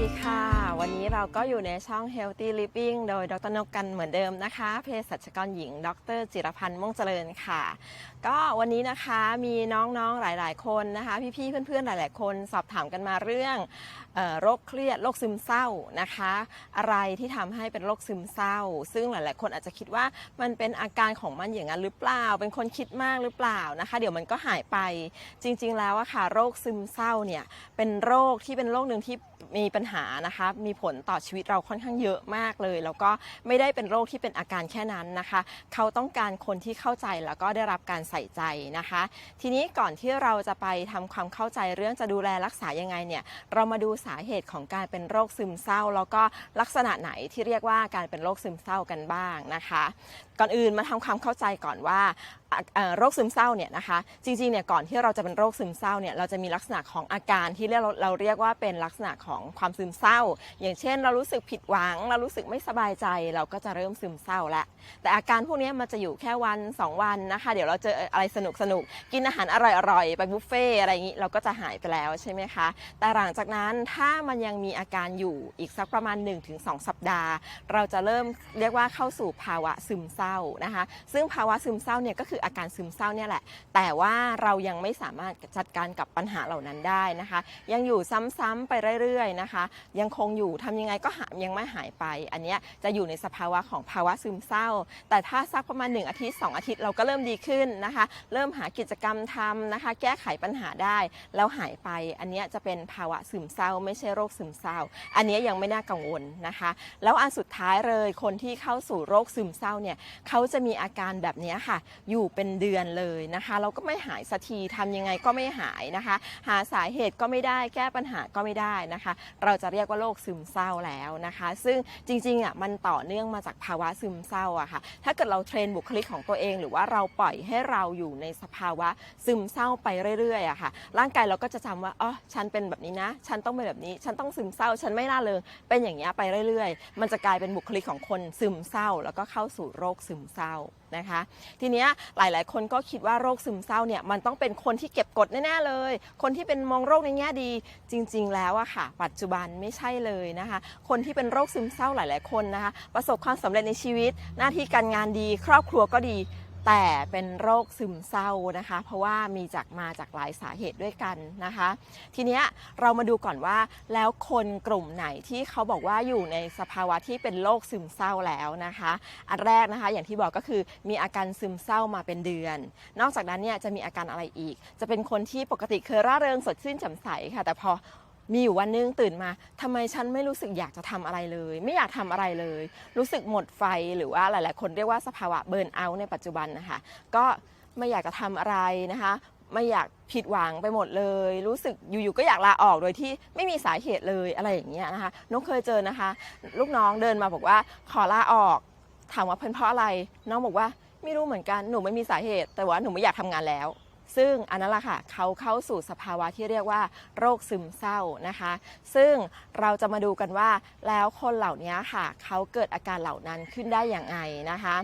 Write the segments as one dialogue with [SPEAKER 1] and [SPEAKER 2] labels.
[SPEAKER 1] ดีค่ะ วันนี้เราก็อยู่ในช่อง Healthy Living โดยดรนกกันเหมือนเดิมนะคะเภสัชกรหญิง ดรจิรพันธ์ม่วงเจริญค่ะ ก็วันนี้นะคะมีน้องๆหลาย ๆ คนนะคะ พี่ๆเพื่อนๆหลาย ๆ คนสอบถามกันมาเรื่องโรคเครียดโรคซึมเศร้านะคะ อะไรที่ทำให้เป็นโรคซึมเศร้า ซึ่งหลาย ๆ คนอาจจะคิดว่ามันเป็นอาการของมันอย่างนั้นหรือเปล่า เป็นคนคิดมากหรือเปล่านะคะ เดี๋ยวมันก็หายไปจริง ๆ แล้วอะค่ะโรคซึมเศร้าเนี่ยเป็นโรคที่เป็นโรคหนึ่งที่มีปัญหานะคะมีผลต่อชีวิตเราค่อนข้างเยอะมากเลย แล้วก็ไม่ได้เป็นโรคที่เป็นอาการแค่นั้นนะคะ เขาต้องการคนที่เข้าใจแล้วก็ได้รับการใส่ใจนะคะ ทีนี้ก่อนที่เราจะไปทำความเข้าใจเรื่องจะดูแลรักษายังไงเนี่ยเรามาดูสาเหตุของการเป็นโรคซึมเศร้า แล้วก็ลักษณะไหนที่เรียกว่าการเป็นโรคซึมเศร้ากันบ้างนะคะ ก่อนอื่นมาทำความเข้าใจก่อนว่าโรคซึมเศร้าเนี่ยนะคะจริงๆเนี่ยก่อนที่เราจะเป็นโรคซึมเศร้าเนี่ยเราจะมีลักษณะของอาการที่เราเราเรียกว่าเป็นลักษณะของความซึมเศร้า อย่างเช่น เรารู้สึกผิดหวัง เรารู้สึกไม่สบายใจ เราก็จะเริ่มซึมเศร้าแล้วแต่อาการพวกนี้มันจะอยู่แค่วัน 2 วันนะคะ เดี๋ยวเราเจออะไรสนุกสนุกกินอาหารอร่อยๆไปบุฟเฟ่อะไรอย่างนี้เราก็จะหายไปแล้วใช่ไหมคะแต่หลังจากนั้นถ้ามันยังมีอาการอยู่อีกสักประมาณ 1-2 สัปดาห์ เราจะเริ่มเรียกว่าเข้าสู่ภาวะซึมเศร้านะคะ ซึ่งภาวะซึมเศร้าเนี่ยก็คืออาการซึมเศร้าเนี่ยแหละ แต่ว่าเรายังไม่สามารถจัดการกับปัญหาเหล่านั้นได้นะคะ ยังอยู่ซ้ำๆไปเรื่อยๆนะคะ ยังคงอยู่ทำยังไงก็หายังไม่หายไป อันเนี้ยจะอยู่ในสภาวะของภาวะซึมเศร้า แต่ถ้าสักประมาณ 1 อาทิตย์ 2 อาทิตย์เราก็เริ่มดีขึ้นนะคะ เริ่มหากิจกรรมทำนะคะ แก้ไขปัญหาได้แล้วหายไป อันเนี้ยจะเป็นภาวะซึมเศร้า ไม่ใช่โรคซึมเศร้า อันเนี้ยยังไม่น่ากังวลนะคะ แล้วอันสุดท้ายเลยคนที่เข้าสู่โรคซึมเศร้าเนี่ยเขาจะมีอาการแบบนี้ค่ะ อยู่เป็นเดือนเลยนะคะ เราก็ไม่หายสักทีทำยังไงก็ไม่หายนะคะ หาสาเหตุก็ไม่ได้แก้ปัญหาก็ไม่ได้นะคะ เราจะเรียกว่าโรคซึมเศร้าแล้วนะคะ ซึ่งจริงๆอะมันต่อเนื่องมาจากภาวะซึมเศร้าอะค่ะ ถ้าเกิดเราเทรนบุคลิกของตัวเอง หรือว่าเราปล่อยให้เราอยู่ในสภาวะซึมเศร้าไปเรื่อยๆอะค่ะ ร่างกายเราก็จะจำว่าอ๋อฉันเป็นแบบนี้นะ ฉันต้องเป็นแบบนี้ ฉันต้องซึมเศร้า ฉันไม่น่าเริงเป็นอย่างเงี้ยไปเรื่อยๆ มันจะกลายเป็นบุคลิกของคนซึมเศร้า แล้วก็เข้าสู่โรคซึมเศร้านะคะ ทีนี้หลายๆ คนก็คิดว่าโรคซึมเศร้าเนี่ยมันต้องเป็นคนที่เก็บกดแน่ๆเลย คนที่เป็นมองโรคในแง่ดี จริง ๆ แล้วอะค่ะ ปัจจุบันไม่ใช่เลยนะคะ คนที่เป็นโรคซึมเศร้าหลาย ๆ คนนะคะ ประสบความสำเร็จในชีวิต หน้าที่การงานดี ครอบครัวก็ดี แต่เป็นโรคซึมเศร้านะคะ เพราะว่ามีจากมาจากหลายสาเหตุด้วยกันนะคะ ทีเนี้ยเรามาดูก่อนว่าแล้วคนกลุ่มไหนที่เขาบอกว่าอยู่ในสภาวะที่เป็นโรคซึมเศร้าแล้วนะคะ อันแรกนะคะอย่างที่บอกก็คือมีอาการซึมเศร้ามาเป็นเดือน นอกจากนั้นเนี่ยจะมีอาการอะไรอีก จะเป็นคนที่ปกติเคยร่าเริงสดชื่นแจ่มใสค่ะ แต่พอ มีอยู่วันหนึงตื่นมาทำไมฉันไม่รู้สึกอยากจะทำอะไรเลย ไม่อยากทำอะไรเลย รู้สึกหมดไฟหรือว่าหลาย ๆ คนเรียกว่าสภาวะเบิร์นเอาท์ในปัจจุบันนะคะ ก็ไม่อยากจะทำอะไรนะคะไม่อยากผิดหวังไปหมดเลย รู้สึกอยู่ๆก็อยากลาออกโดยที่ไม่มีสาเหตุเลยอะไรอย่างเงี้ยนะคะน้องเคยเจอนะคะ ลูกน้องเดินมาบอกว่าขอลาออกถามว่าเป็นเพราะอะไร น้องบอกว่าไม่รู้เหมือนกันหนูไม่มีสาเหตุ แต่ว่าหนูไม่อยากทำงานแล้ว ซึ่งอันนั้นแหละค่ะเขาเข้าสู่สภาวะที่เรียกว่า โรคซึมเศร้านะคะ ซึ่งเราจะมาดูกันว่าแล้วคนเหล่านี้ค่ะเขาเกิดอาการเหล่านั้นขึ้นได้อย่างไรนะคะ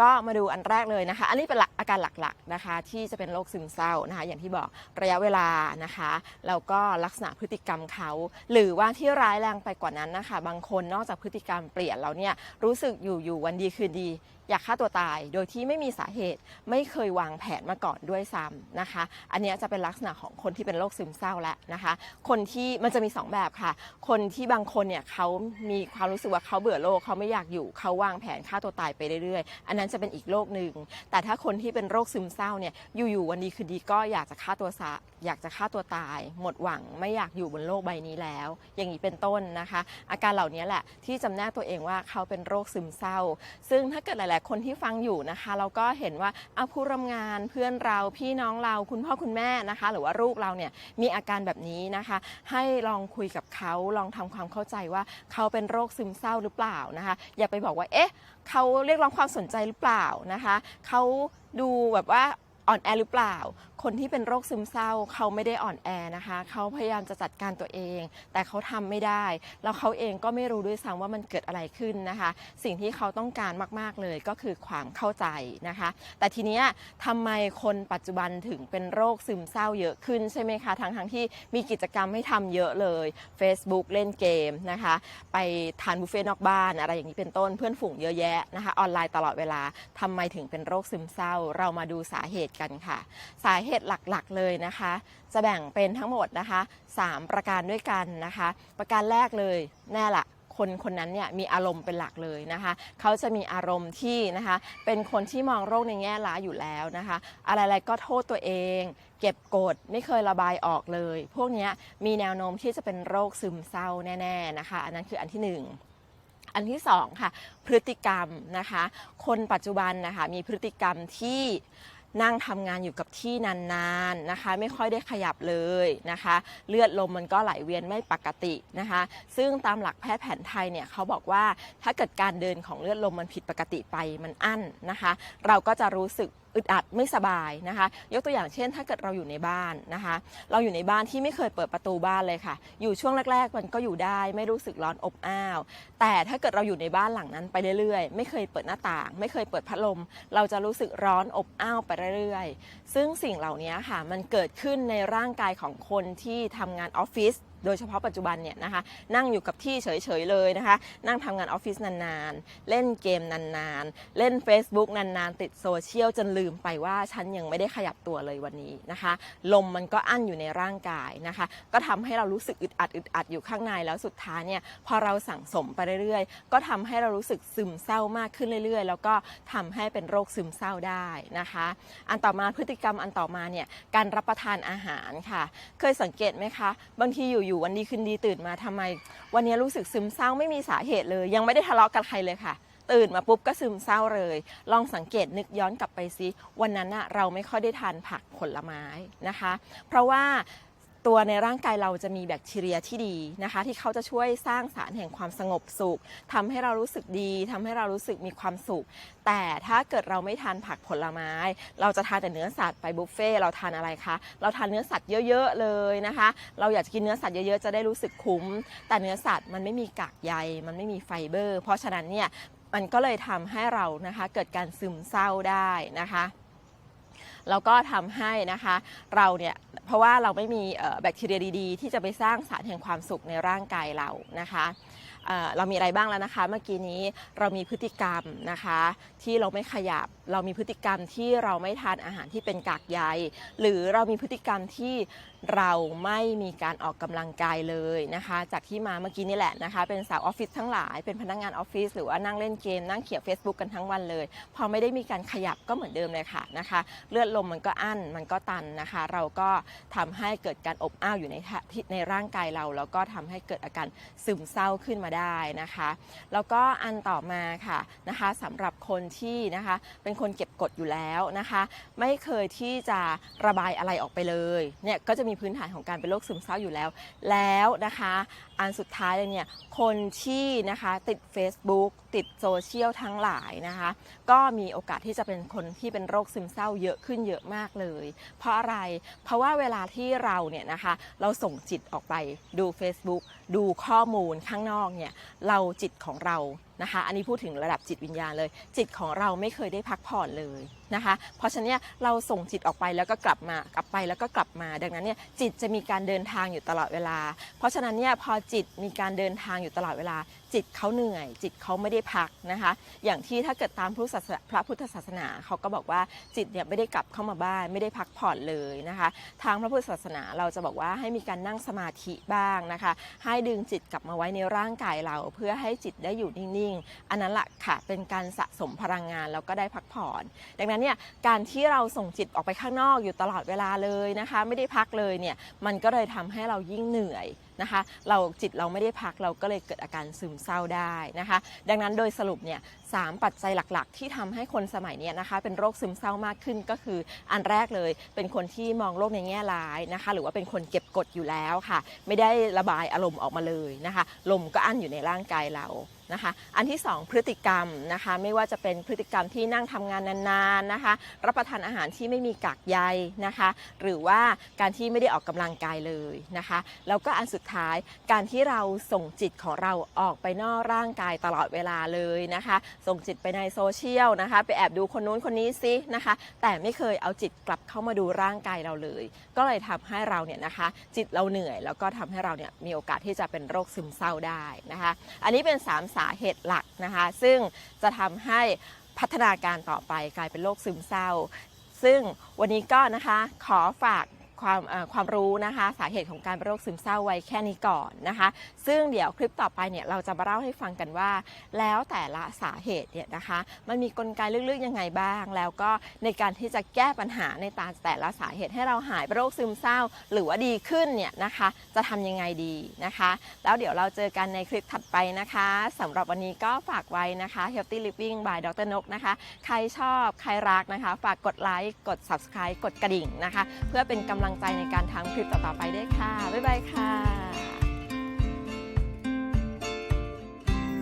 [SPEAKER 1] ก็มาดูอันแรกเลยนะคะ อันนี้เป็นอาการหลักๆนะคะ ที่จะเป็นโรคซึมเศร้านะคะ อย่างที่บอกระยะเวลานะคะแล้วก็ลักษณะพฤติกรรมเขา หรือว่าที่ร้ายแรงไปกว่านั้นนะคะ บางคนนอกจากพฤติกรรมเปลี่ยนแล้วเนี่ยรู้สึกอยู่ๆวันดีคืนดี อยากฆ่าตัวตายโดยที่ไม่มีสาเหตุ ไม่เคยวางแผนมาก่อนด้วยซ้ำนะคะ อันนี้จะเป็นลักษณะของคนที่เป็นโรคซึมเศร้าแล้วนะคะ คนที่มันจะมี 2 แบบค่ะ คนที่บางคนเนี่ยเขามีความรู้สึกว่าเขาเบื่อโลกเขาไม่อยากอยู่เขาวางแผนฆ่าตัวตายไปเรื่อยๆ อันนั้นจะเป็นอีกโรคหนึ่งแต่ถ้าคนที่เป็นโรคซึมเศร้าเนี่ยอยู่ๆวันดีคืนดีก็อยากจะฆ่าตัว อยากจะฆ่าตัวตาย หมดหวังไม่อยากอยู่บนโลกใบนี้แล้ว อย่างนี้เป็นต้นนะคะ อาการเหล่านี้แหละที่จำแนกตัวเองว่าเขาเป็นโรคซึมเศร้า ซึ่งถ้าเกิดหลาย ๆ คนที่ฟังอยู่นะคะ เราก็เห็นว่าอาผู้ร่วมงานเพื่อนเราพี่น้องเราคุณพ่อคุณแม่นะคะ หรือว่าลูกเราเนี่ยมีอาการแบบนี้นะคะ ให้ลองคุยกับเขาลองทำความเข้าใจว่าเขาเป็นโรคซึมเศร้าหรือเปล่านะคะ อย่าไปบอกว่าเอ๊ะเขาเรียกร้องความสนใจหรือเปล่านะคะเขาดูแบบว่า อ่อนแอหรือเปล่า คนที่เป็นโรคซึมเศร้าเขาไม่ได้อ่อนแอนะคะ เขาพยายามจะจัดการตัวเอง แต่เขาทำไม่ได้ แล้วเขาเองก็ไม่รู้ด้วยซ้ำว่ามันเกิดอะไรขึ้นนะคะ สิ่งที่เขาต้องการมากๆเลยก็คือความเข้าใจนะคะ แต่ทีนี้ทำไมคนปัจจุบันถึงเป็นโรคซึมเศร้าเยอะขึ้นใช่ไหมคะทั้งทั้งๆที่มีกิจกรรมให้ทำเยอะเลย Facebook เล่นเกมนะคะ ไปทานบุฟเฟ่ต์นอกบ้านอะไรอย่างนี้เป็นต้นเพื่อนฝูงเยอะแยะนะคะ ออนไลน์ตลอดเวลาทำไมถึงเป็นโรคซึมเศร้า เรามาดูสาเหตุกันค่ะ สาเหตุหลักๆเลยนะคะ จะแบ่งเป็นทั้งหมดนะคะ 3 ประการด้วยกันนะคะ ประการแรกเลยแน่ละคนคนนั้นเนี่ยมีอารมณ์เป็นหลักเลยนะคะ เขาจะมีอารมณ์ที่นะคะ เป็นคนที่มองโรคในแง่ร้ายอยู่แล้วนะคะ อะไรๆก็โทษตัวเอง เก็บกดไม่เคยระบายออกเลย พวกนี้มีแนวโน้มที่จะเป็นโรคซึมเศร้าแน่ ๆนะคะ อันนั้นคืออันที่หนึ่งอันที่สองค่ะพฤติกรรมนะคะ คนปัจจุบันนะคะมีพฤติกรรมที่ นั่งทำงานอยู่กับที่นานๆนะคะ ไม่ค่อยได้ขยับเลยนะคะ เลือดลมมันก็ไหลเวียนไม่ปกตินะคะ ซึ่งตามหลักแพทย์แผนไทยเนี่ยเขาบอกว่าถ้าเกิดการเดินของเลือดลมมันผิดปกติไปมันอั้นนะคะ เราก็จะรู้สึกอึดอัดไม่สบายนะคะ ยกตัวอย่างเช่น ถ้าเกิดเราอยู่ในบ้านนะคะ เราอยู่ในบ้านที่ไม่เคยเปิดประตูบ้านเลยค่ะ อยู่ช่วงแรก ๆ มันก็อยู่ได้ไม่รู้สึกร้อนอบอ้าว แต่ถ้าเกิดเราอยู่ในบ้านหลังนั้นไปเรื่อยๆ ไม่เคยเปิดหน้าต่าง ไม่เคยเปิดพัดลม เราจะรู้สึกร้อนอบอ้าวไปเรื่อยๆ ซึ่งสิ่งเหล่านี้ค่ะมันเกิดขึ้นในร่างกายของคนที่ทำงานออฟฟิศ โดยเฉพาะปัจจุบันเนี่ยนะคะ นั่งอยู่กับที่เฉยๆเลยนะคะ นั่งทำงานออฟฟิศนานๆ เล่นเกมนานๆ เล่น Facebook นานๆ ติดโซเชียลจนลืมไปว่าฉันยังไม่ได้ขยับตัวเลยวันนี้นะคะ ลมมันก็อั้นอยู่ในร่างกายนะคะ ก็ทำให้เรารู้สึกอึดอัดอึดอัดอยู่ข้างในแล้วสุดท้ายเนี่ยพอเราสั่งสมไปเรื่อยๆ ก็ทำให้เรารู้สึกซึมเศร้ามากขึ้นเรื่อยๆ แล้วก็ทำให้เป็นโรคซึมเศร้าได้นะคะ อันต่อมาพฤติกรรมอันต่อมาเนี่ยการรับประทานอาหารค่ะ เคยสังเกตไหมคะ บางทีอยู่ยู่ๆวันดีคืนดีตื่นมาทำไม วันนี้รู้สึกซึมเศร้าไม่มีสาเหตุเลย ยังไม่ได้ทะเลาะกับใครเลยค่ะ ตื่นมาปุ๊บก็ซึมเศร้าเลย ลองสังเกตนึกย้อนกลับไปซิวันนั้นเราไม่ค่อยได้ทานผักผลไม้นะคะ เพราะว่า ตัวในร่างกายเราจะมีแบคทีเรียที่ดีนะคะ ที่เขาจะช่วยสร้างสารแห่งความสงบสุขทำให้เรารู้สึกดีทำให้เรารู้สึกมีความสุข แต่ถ้าเกิดเราไม่ทานผักผลไม้ เราจะทานแต่เนื้อสัตว์ไปบุฟเฟ่เราทานอะไรคะเราทานเนื้อสัตว์เยอะๆเลยนะคะ เราอยากจะกินเนื้อสัตว์เยอะๆจะได้รู้สึกคุ้ม แต่เนื้อสัตว์มันไม่มีกากใยมันไม่มีไฟเบอร์ เพราะฉะนั้นเนี่ยมันก็เลยทำให้เรานะคะเกิดการซึมเศร้าได้นะคะ แล้วก็ทำให้นะคะเราเนี่ยเพราะว่าเราไม่มีแบคทีเรียดีๆ ที่จะไปสร้างสารแห่งความสุขในร่างกายเรานะคะเรามีอะไรบ้างแล้วนะคะ เมื่อกี้นี้เรามีพฤติกรรมนะคะ ที่เราไม่ขยับ เรามีพฤติกรรมที่เราไม่ทานอาหารที่เป็นกากใยหรือเรามีพฤติกรรมที่เราไม่มีการออกกำลังกายเลยนะคะ จากที่มาเมื่อกี้นี่แหละนะคะ เป็นสาวออฟฟิศทั้งหลาย เป็นพนักงานออฟฟิศหรือว่านั่งเล่นเกม นั่งเขียน Facebook กันทั้งวันเลย พอไม่ได้มีการขยับก็เหมือนเดิมเลยค่ะนะคะ เลือดลมมันก็อั้นมันก็ตันนะคะ เราก็ทำให้เกิดการอบอ้าวอยู่ในทะที่ในร่างกายเรา แล้วก็ทำให้เกิดอาการซึมเศร้าขึ้นมาได้นะคะ แล้วก็อันต่อมาค่ะนะคะสำหรับคนที่นะคะเป็นคนเก็บกดอยู่แล้วนะคะ ไม่เคยที่จะระบายอะไรออกไปเลยเนี่ยก็จะมีีพื้นฐานของการเป็นโรคซึมเศร้าอยู่แล้ว แล้วนะคะ อันสุดท้ายเลยเนี่ยคนที่นะคะติด Facebook ติดโซเชียลทั้งหลายนะคะ ก็มีโอกาสที่จะเป็นคนที่เป็นโรคซึมเศร้าเยอะขึ้นเยอะมากเลย เพราะอะไรเพราะว่าเวลาที่เราเนี่ยนะคะเราส่งจิตออกไปดู Facebook ดูข้อมูลข้างนอกเนี่ยเราจิตของเรานะคะ อันนี้พูดถึงระดับจิตวิญญาณเลย จิตของเราไม่เคยได้พักผ่อนเลย นะคะ เพราะฉะนั้นเราส่งจิตออกไปแล้วก็กลับมากลับไปแล้วก็กลับมา ดังนั้นเนี่ยจิตจะมีการเดินทางอยู่ตลอดเวลา เพราะฉะนั้นเนี่ยพอจิตมีการเดินทางอยู่ตลอดเวลา จิตเขาเหนื่อย จิตเขาไม่ได้พักนะคะ อย่างที่ถ้าเกิดตามพุทธศาสนาพระพุทธศาสนาเขาก็บอกว่าจิตเนี่ยไม่ได้กลับเข้ามาบ้านไม่ได้พักผ่อนเลยนะคะ ทางพระพุทธศาสนาเราจะบอกว่าให้มีการนั่งสมาธิบ้างนะคะ ให้ดึงจิตกลับมาไว้ในร่างกายเรา เพื่อให้จิตได้อยู่นิ่งๆ อันนั้นแหละค่ะเป็นการสะสมพลังงานแล้วก็ได้พักผ่อน ดังนั้นเนี่ยการที่เราส่งจิตออกไปข้างนอกอยู่ตลอดเวลาเลยนะคะ ไม่ได้พักเลยเนี่ยมันก็เลยทำให้เรายิ่งเหนื่อยนะคะ เราจิตเราไม่ได้พักเราก็เลยเกิดอาการซึมเศร้าได้นะคะ ดังนั้นโดยสรุปเนี่ย 3 ปัจจัยหลักๆ ที่ทำให้คนสมัยนี้นะคะ เป็นโรคซึมเศร้ามากขึ้นก็คืออันแรกเลย เป็นคนที่มองโลกในแง่ร้ายนะคะ หรือว่าเป็นคนเก็บกดอยู่แล้วค่ะ ไม่ได้ระบายอารมณ์ออกมาเลยนะคะ ลมก็อั้นอยู่ในร่างกายเรานะคะอันที่ 2 พฤติกรรมนะคะไม่ว่าจะเป็นพฤติกรรมที่นั่งทำงานนานๆนะคะรับประทานอาหารที่ไม่มีกากใยนะคะ หรือว่าการที่ไม่ได้ออกกำลังกายเลยนะคะแล้วก็อันสุดท้ายการที่เราส่งจิตของเราออกไปนอกร่างกายตลอดเวลาเลยนะคะส่งจิตไปในโซเชียลนะคะ ไปแอบดูคนนู้นคนนี้ซินะคะ แต่ไม่เคยเอาจิตกลับเข้ามาดูร่างกายเราเลย ก็เลยทำให้เราเนี่ยนะคะ จิตเราเหนื่อย แล้วก็ทำให้เราเนี่ยมีโอกาสที่จะเป็นโรคซึมเศร้าได้นะคะ อันนี้เป็น 3 สาเหตุหลักนะคะ ซึ่งจะทำให้พัฒนาการต่อไปกลายเป็นโรคซึมเศร้า ซึ่งวันนี้ก็นะคะขอฝาก ความความรู้นะคะสาเหตุของการเป็นโรคซึมเศร้าไว้แค่นี้ก่อนนะคะ ซึ่งเดี๋ยวคลิปต่อไปเนี่ยเราจะมาเล่าให้ฟังกันว่า แล้วแต่ละสาเหตุเนี่ยนะคะ มันมีกลไกลึกๆยังไงบ้าง แล้วก็ในการที่จะแก้ปัญหาในตาแต่ละสาเหตุให้เราหายโรคซึมเศร้า หรือว่าดีขึ้นเนี่ยนะคะ จะทำยังไงดีนะคะ แล้วเดี๋ยวเราเจอกันในคลิปถัดไปนะคะสำหรับวันนี้ก็ฝากไว้นะคะ Healthy Living by ดรนกนะคะ ใครชอบใครรักนะคะ ฝากกดไลค์กด Subscribe กดกระดิ่งนะคะ เพื่อเป็นกำลังใจในการทำคลิปต่อๆไปด้วยค่ะ บ๊ายบายค่ะ